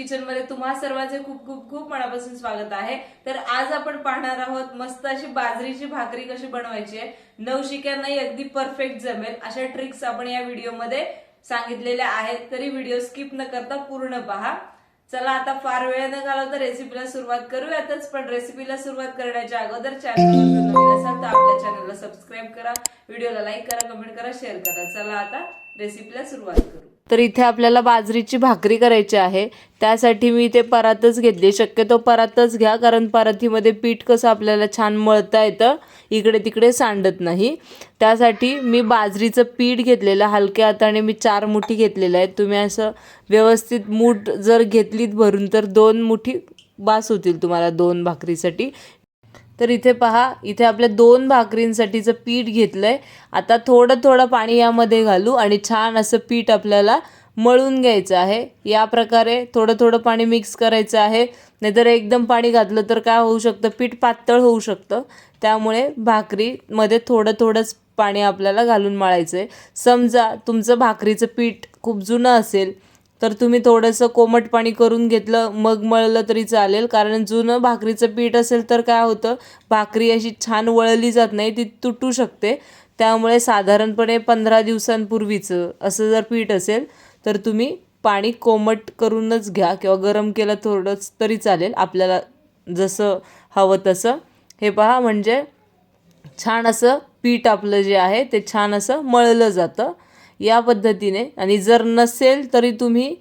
किचनमध्ये तुम्हा सर्वांचे खूप खूप खूप मनापासून स्वागत आहे. तर आज आपण पाहणार आहोत मस्त अशी बाजरीची भाकरी कशी बनवायची आहे. नवशिक्यांनाही अगदी परफेक्ट जमेल. अशा ट्रिक्स आपण या व्हिडिओमध्ये सांगितलेल्या आहेत. तरी व्हिडिओ स्किप न करता पूर्ण पहा. चला आता फार वेळ न घालवता रेसिपीला सुरुवात करूयातच पण रेसिपीला सुरुवात करण्याच्या अगोदर चॅनल नवीन असाल तर आपल्या चॅनलला सबस्क्राईब करा व्हिडिओला लाईक करा कमेंट करा शेअर करा. चला आता रेसिपीला सुरुवात करू. तर इथे आपल्याला बाजरीची भाकरी करायची आहे. त्यासाठी मी इथे परातच घेतली. शक्यतो परातच घ्या कारण परातीमध्ये पीठ कसं आपल्याला छान मळता येतं इकडे तिकडे सांडत नाही. त्यासाठी मी बाजरीचं पीठ घेतलेलं हलक्या हाताने मी चार मुठी घेतलेलं आहे तुम्ही असं व्यवस्थित मूठ जर घेतलीत भरून तर दोन मुठी बास होतील तुम्हाला दोन भाकरीसाठी. तर इथे पहा इथे आपल्या दोन भाकरींसाठीचं पीठ घेतलं आहे आता थोडं थोडं पाणी यामध्ये घालू आणि छान असं पीठ आपल्याला मळून घ्यायचं आहे. या प्रकारे थोडं थोडं पाणी मिक्स करायचं आहे. नाहीतर एकदम पाणी घातलं तर काय होऊ शकतं? पीठ पातळ होऊ शकतं. त्यामुळे भाकरीमध्ये थोडं थोडंच पाणी आपल्याला घालून मळायचं आहे समजा तुमचं भाकरीचं पीठ खूप जुनं असेल तर तुम्ही थोडंसं कोमट पाणी करून घेतलं मग मळलं तरी चालेल. कारण जुनं भाकरीचं पीठ असेल तर काय होतं भाकरी अशी छान वळली जात नाही ती तुटू शकते. त्यामुळे साधारणपणे पंधरा दिवसांपूर्वीचं असं जर पीठ असेल तर तुम्ही पाणी कोमट करूनच घ्या किंवा गरम केलं थोडंच तरी चालेल. आपल्याला जसं हवं तसं. हे पहा म्हणजे छान असं पीठ आपलं जे आहे ते छान असं मळलं जातं. या पद्धतीने. आणि जर नसेल तरी तुम्ही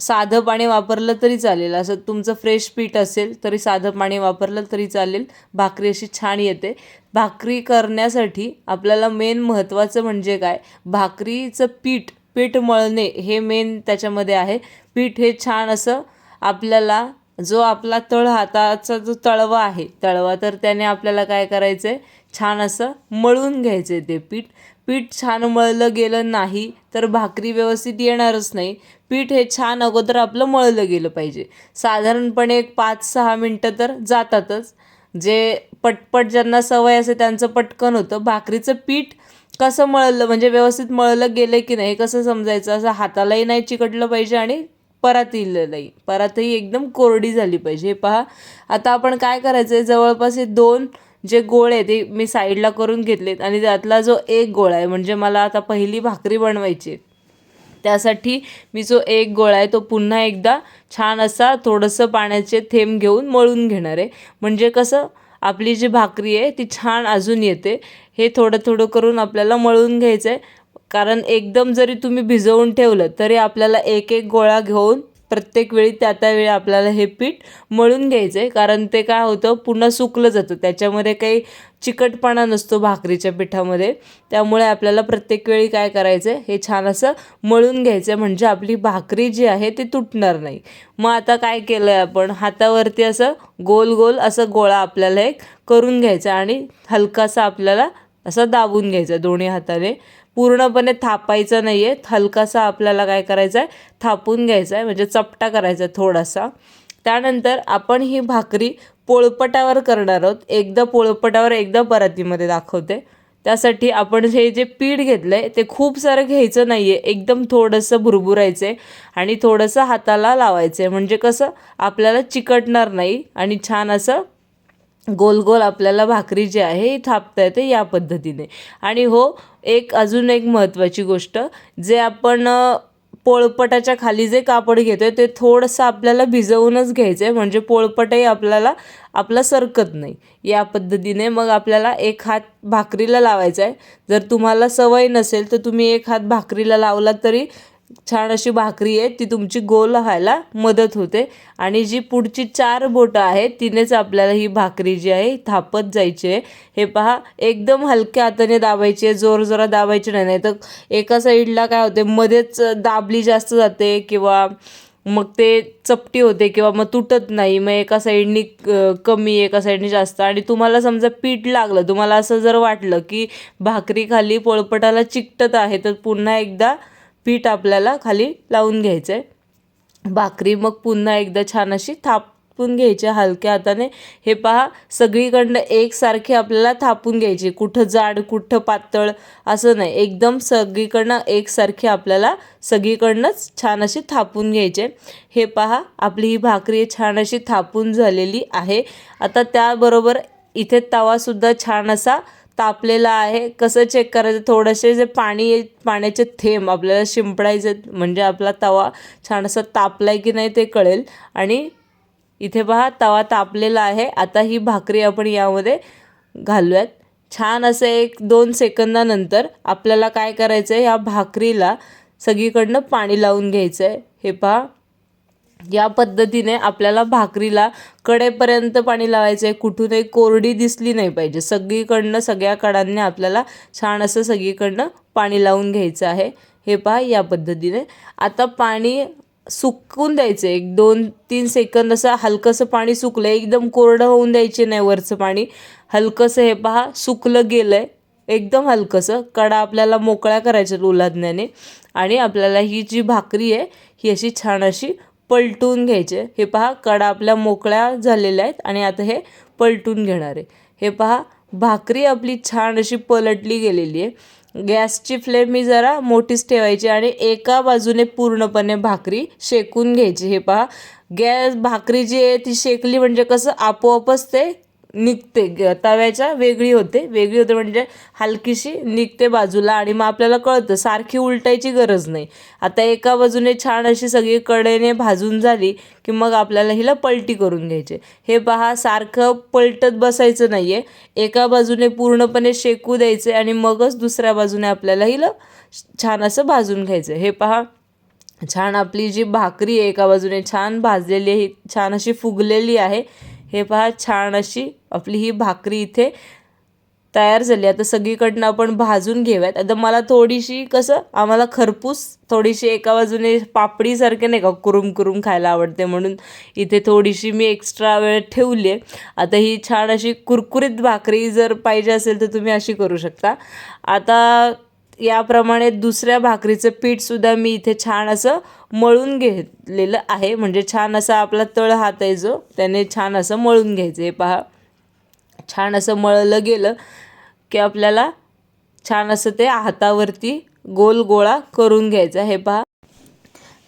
साधं पाणी वापरलं तरी चालेल. असं तुमचं फ्रेश पीठ असेल तरी साधं पाणी वापरलं तरी चालेल. भाकरी अशी छान येते. भाकरी करण्यासाठी आपल्याला मेन महत्त्वाचं म्हणजे काय? भाकरीचं पीठ पीठ मळणे हे मेन त्याच्यामध्ये आहे. पीठ हे छान असं आपल्याला जो आपला तळ हाताचा जो तळवा आहे तळवा तर त्याने आपल्याला काय करायचं आहे छान असं मळून घ्यायचं आहे ते पीठ. पीठ छान मळलं गेलं नाही तर भाकरी व्यवस्थित येणारच नाही. पीठ हे छान अगोदर आपलं मळलं गेलं पाहिजे. साधारणपणे एक पाच सहा मिनटं तर जातातच. जे पटपट ज्यांना सवय असे त्यांचं पटकन होतं. भाकरीचं पीठ कसं मळलं म्हणजे व्यवस्थित मळलं गेलं की नाही कसं समजायचं? असं हातालाही नाही चिकटलं पाहिजे आणि परातीलाही परतही एकदम कोरडी झाली पाहिजे. हे पहा आता आपण काय करायचं आहे जवळपास हे दोन जे गोळे ते मी साईडला करून घेतलेत आणि त्यातला जो एक गोळा आहे म्हणजे मला आता पहिली भाकरी बनवायची आहे. त्यासाठी मी जो एक गोळा आहे तो पुन्हा एकदा छान असा थोडंसं पाण्याचे थेंब घेऊन मळून घेणार आहे. म्हणजे कसं आपली जी भाकरी आहे ती छान अजून येते. हे थोडं थोडं करून आपल्याला मळून घ्यायचं आहे कारण एकदम जरी तुम्ही भिजवून ठेवलं तरी आपल्याला एक एक गोळा घेऊन प्रत्येक वेळी त्या त्यावेळी आपल्याला हे पीठ मळून घ्यायचं आहे कारण ते काय होतं पुन्हा सुकलं जातं. त्याच्यामध्ये काही चिकटपणा नसतो भाकरीच्या पिठामध्ये. त्यामुळे आपल्याला प्रत्येक वेळी काय करायचं आहे हे छान असं मळून घ्यायचं आहे म्हणजे आपली भाकरी जी आहे ती तुटणार नाही. मग आता काय केलं आहे आपण हातावरती असं गोल गोल असं गोळा आपल्याला एक करून घ्यायचा आणि हलकासा आपल्याला असं दाबून घ्यायचं दोन्ही हाताने. पूर्णपणे थापायचं नाही आहे हलकासा आपल्याला काय करायचं आहे थापून घ्यायचा आहे म्हणजे चपटा करायचा आहे थोडासा. त्यानंतर आपण ही भाकरी पोळपटावर करणार आहोत. एकदा पोळपटावर एकदा परातीमध्ये दाखवते. त्यासाठी आपण हे जे पीठ घेतलं आहे ते खूप सारं घ्यायचं नाही आहे एकदम थोडंसं भुरभुरायचं आहे आणि थोडंसं हाताला लावायचं आहे म्हणजे कसं? आपल्याला चिकटणार नाही आणि छान असं गोल गोल आपल्याला भाकरी जी आहे ही थापता येते या पद्धतीने. आणि हो एक अजून एक महत्त्वाची गोष्ट जे आपण पोळपटाच्या खाली जे कापड घेतो आहे ते थोडंसं आपल्याला भिजवूनच घ्यायचं आहे म्हणजे पोळपटही आपल्याला आपला सरकत नाही. या पद्धतीने मग आपल्याला एक हात भाकरीला लावायचा आहे जर तुम्हाला सवय नसेल तर तुम्ही एक हात भाकरीला लावला तरी छान अशी भाकरी आहे ती तुमची गोल व्हायला मदत होते. आणि जी पुढची चार बोटं आहेत तिनेच आपल्याला ही भाकरी जी आहे थापत जायची आहे. हे पहा एकदम हलक्या हाताने दाबायची आहे जोर जोरात दाबायची नाही नाही तर एका साईडला काय होते मध्येच दाबली जास्त जाते किंवा मग ते चपटी होते किंवा मग तुटत नाही मग एका साईडनी कमी एका साईडनी जास्त. आणि तुम्हाला समजा पीठ लागलं तुम्हाला असं जर वाटलं की भाकरी खाली पोळपटाला चिकटत आहे तर पुन्हा एकदा पीठ आपल्याला खाली लावून घ्यायचं आहे भाकरी मग पुन्हा एकदा छान अशी थापून घ्यायची हलक्या हाताने. हे पहा सगळीकडनं एकसारखे आपल्याला थापून घ्यायची. कुठं जाड कुठं पातळ असं नाही. एकदम सगळीकडनं एकसारखी आपल्याला सगळीकडनंच छान अशी थापून घ्यायचे. हे पहा आपली ही भाकरी छान अशी थापून झालेली आहे. आता त्याबरोबर इथे तवासुद्धा छान असा तापलेला आहे. कसं चेक करायचं? थोडेसे जे पाणी पाण्याचे थेंब आपल्याला शिंपडायचे म्हणजे आपला तवा छान असा तापलाय की नाही ते कळेल. आणि इथे पहा तवा तापलेला आहे. आता ही भाकरी आपण यामध्ये घालूयात. छान असं एक दोन सेकंदानंतर आपल्याला काय करायचं आहे या भाकरीला सगळीकडनं पाणी लावून घ्यायचं आहे हे पहा. या पद्धतीने आपल्याला भाकरीला कडेपर्यंत पाणी लावायचं आहे कुठूनही कोरडी दिसली नाही पाहिजे. सगळीकडनं सगळ्या कडांनी आपल्याला छान असं सगळीकडनं पाणी लावून घ्यायचं आहे. हे पहा या पद्धतीने. आता पाणी सुकून द्यायचं एक दोन तीन सेकंद असं हलकंसं पाणी सुकलं एकदम कोरडं होऊन द्यायचे नाही वरचं पाणी. हलकंसं हे पहा सुकलं गेलं आहे एकदम हलकंसं. कडा आपल्याला मोकळ्या करायच्या उलादण्याने. आणि आपल्याला ही जी भाकरी आहे ही अशी छान अशी पलटून घ्यायचे. हे पहा कडा आपल्या मोकळ्या झालेल्या आहेत आणि आता हे पलटून घेणार. आहे हे पहा भाकरी आपली छान अशी पलटली गेलेली आहे. गॅसची फ्लेम ही जरा मोठीच ठेवायची आणि एका बाजूने पूर्णपणे भाकरी शेकून घ्यायची. हे पहा गॅस भाकरी जी आहे ती शेकली म्हणजे कसं आपोआपच ते निघते. ग- तव्याच्या वेगळी होते. वेगळी होते म्हणजे हलकीशी निघते बाजूला आणि मग आपल्याला कळतं सारखी उलटायची गरज नाही. आता एका बाजूने छान अशी सगळी कडेने भाजून झाली की मग आपल्याला हिला पलटी करून घ्यायचे. हे पहा सारखं पलटत बसायचं नाही आहे एका बाजूने पूर्णपणे शेकू द्यायचे आणि मगच दुसऱ्या बाजूने आपल्याला हिला छान असं भाजून घ्यायचं. हे पहा छान आपली जी भाकरी आहे एका बाजूने छान भाजलेली आहे ही छान अशी फुगलेली आहे. हे पहा छान अशी आपली ही भाकरी इथे तयार झाली. आता सगळीकडनं आपण भाजून घेऊयात. आता मला थोडीशी कसं आम्हाला खरपूस थोडीशी एका बाजूने पापडीसारखे नाही का कुरुम कुरुम खायला आवडते म्हणून इथे थोडीशी मी एक्स्ट्रा वेळ ठेवली आहे. आता ही छान अशी कुरकुरीत भाकरी जर पाहिजे असेल तर तुम्ही अशी करू शकता. आता याप्रमाणे दुसऱ्या भाकरीचं पीठसुद्धा मी इथे छान असं मळून घेतलेलं आहे. म्हणजे छान असा आपला तळ हात आहे जो त्याने छान असं मळून घ्यायचं आहे. पहा. छान असं मळलं गेलं की आपल्याला छान असं ते हातावरती गोल गोळा करून घ्यायचा. हे पहा.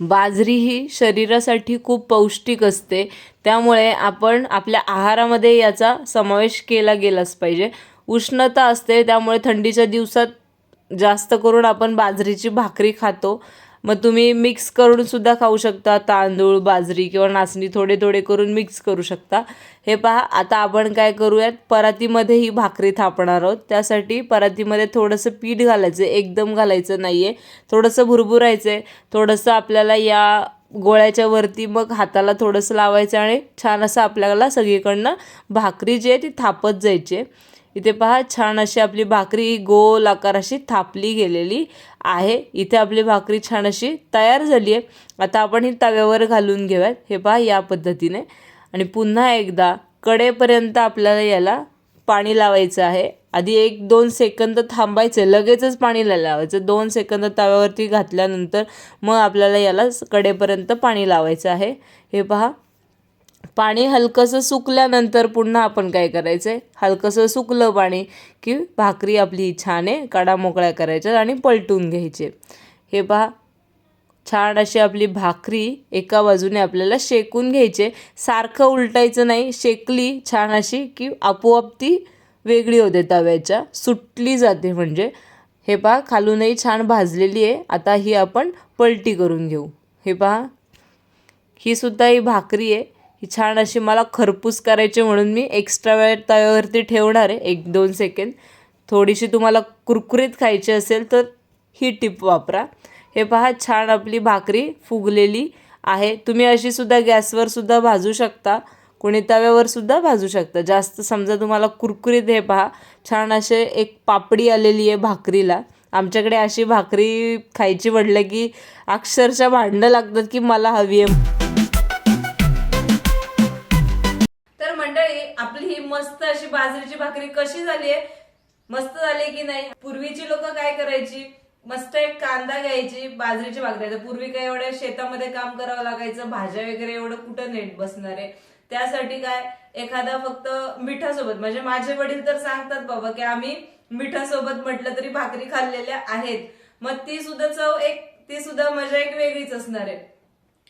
बाजरी ही शरीरासाठी खूप पौष्टिक असते. त्यामुळे आपण आपल्या आहारामध्ये याचा समावेश केला गेलाच पाहिजे. उष्णता असते त्यामुळे थंडीच्या दिवसात जास्त करून आपण बाजरीची भाकरी खातो. मग तुम्ही मिक्स करून सुद्धा खाऊ शकता. तांदूळ बाजरी किंवा नाचणी थोडे थोडे करून मिक्स करू शकता. हे पहा आता आपण काय करूयात? परातीमध्ये ही भाकरी थापणार आहोत. त्यासाठी परातीमध्ये थोडंसं पीठ घालायचं. एकदम घालायचं नाही आहे थोडंसं भुरभुरायचं आहे थोडंसं आपल्याला या गोळ्याच्या वरती मग हाताला थोडंसं लावायचं आणि छान असं आपल्याला सगळीकडनं भाकरी जी आहे ती थापत जायची आहे. इथे पहा छान अशी आपली भाकरी गोल आकार अशी थापली गेलेली आहे. इथे आपली भाकरी छान अशी तयार झाली आहे. आता आपण ही तव्यावर घालून घेऊयात. हे पहा या पद्धतीने. आणि पुन्हा एकदा कडेपर्यंत आपल्याला याला पाणी लावायचं आहे. आधी एक दोन सेकंद थांबायचं. लगेचच पाणी लावायचं. दोन सेकंद तव्यावरती घातल्यानंतर मग आपल्याला याला कडेपर्यंत पाणी लावायचं आहे. हे पहा पाणी हलकंसं सुकल्यानंतर पुन्हा आपण काय करायचं आहे हलकंसं सुकलं पाणी की भाकरी आपली छान आहे कडा मोकळ्या करायच्या आणि पलटून घ्यायचे. हे पहा छान अशी आपली भाकरी एका बाजूने आपल्याला शेकून घ्यायचे. सारखं उलटायचं नाही शेकली छान अशी की आपोआप ती वेगळी होते तव्याच्या सुटली जाते म्हणजे. हे पहा खालूनही छान भाजलेली आहे. आता ही आपण पलटी करून घेऊ. हे पहा ही सुद्धा ही भाकरी आहे. ही छान अशी मला खरपूस करायची म्हणून मी एक्स्ट्रा वेळ तव्यावरती ठेवणार आहे एक दोन सेकंड थोडीशी तुम्हाला कुरकुरीत खायची असेल तर ही टिप वापरा. हे पहा छान आपली भाकरी फुगलेली आहे. तुम्ही अशी सुद्धा गॅसवर सुद्धा भाजू शकता. कोणी तव्यावर सुद्धा भाजू शकता. जास्त समजा तुम्हाला कुरकुरीत हे पहा छान असे एक पापडी आलेली आहे भाकरीला. आमच्याकडे अशी भाकरी खायची म्हटलं की अक्षरशः भांडणं लागतात की मला हवी आहे. बाजरीची भाकरी कशी झाली आहे मस्त झाली की नाही? पूर्वीची लोक काय करायची? मस्त एक कांदा घ्यायची बाजरीची भाकरी. पूर्वी काय एवढ्या शेतामध्ये काम करावं लागायचं भाज्या वगैरे एवढं कुठं नेट बसणार? आहे त्यासाठी काय? एखादा फक्त मिठासोबत. म्हणजे माझे वडील तर सांगतात बाबा की आम्ही मिठासोबत म्हटलं तरी भाकरी खाल्लेल्या आहेत. मग ती सुद्धा चव एक ती सुद्धा मजा एक वेगळीच असणार आहे.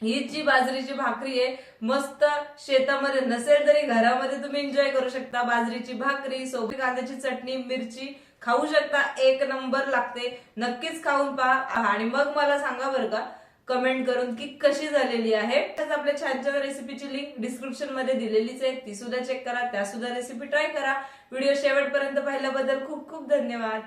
ही जी बाजरीची भाकरी आहे मस्त शेतामध्ये नसेल तरी घरामध्ये तुम्ही एन्जॉय करू शकता. बाजरीची भाकरी सोबत कांद्याची चटणी मिरची खाऊ शकता. एक नंबर लागते. नक्कीच खाऊन पहा. आणि मग मला सांगा बरं का कमेंट करून की कशी झालेली आहे. तसंच आपल्या छान छान रेसिपीची लिंक डिस्क्रिप्शनमध्ये दिलेलीच आहे. ती सुद्धा चेक करा त्या सुद्धा रेसिपी ट्राय करा. व्हिडिओ शेवटपर्यंत पाहिल्याबद्दल खूप खूप धन्यवाद.